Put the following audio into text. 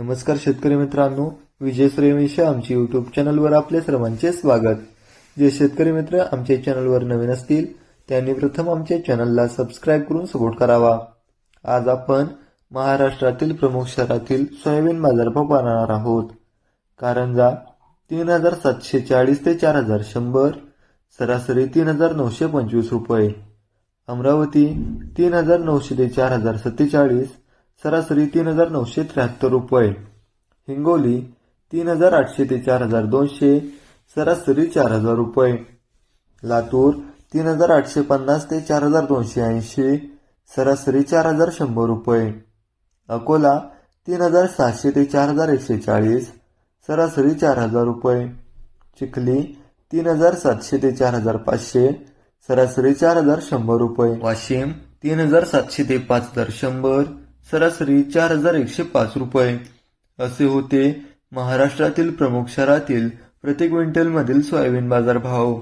नमस्कार शेतकरी मित्रांनो विजय सूर्यवंशी आमच्या युट्यूब चॅनलवर आपल्या सर्वांचे स्वागत. जे शेतकरी मित्र आमच्या चॅनलवर नवीन असतील त्यांनी प्रथम आमच्या चॅनलला सबस्क्राईब करून सपोर्ट करावा. आज आपण महाराष्ट्रातील प्रमुख शहरातील सोयाबीन बाजारभाव पाहणार आहोत. कारंजा तीन हजार सातशे चाळीस ते चार हजार शंभर सरासरी तीन हजार नऊशे पंचवीस रुपये. अमरावती तीन हजार नऊशे ते चार हजार सत्तेचाळीस सरासरी तीन हजार नऊशे त्र्याहत्तर रुपये. हिंगोली तीन हजार आठशे ते चार हजार दोनशे सरासरी चार हजार रुपये. लातूर तीन हजार आठशे पन्नास ते चार हजार दोनशे ऐंशी सरासरी चार हजार शंभर रुपये. अकोला तीन हजार सहाशे ते चार हजार एकशे चाळीस सरासरी चार हजार रुपये. चिखली तीन हजार सातशे ते चार हजार पाचशे सरासरी चार हजार शंभर रुपये. वाशिम तीन हजार सातशे ते पाच हजार शंभर सरासरी चार हजार एकशे पाच रुपये. असे होते महाराष्ट्रातील प्रमुख शहरातील प्रति क्विंटलमधील सोयाबीन बाजार भाव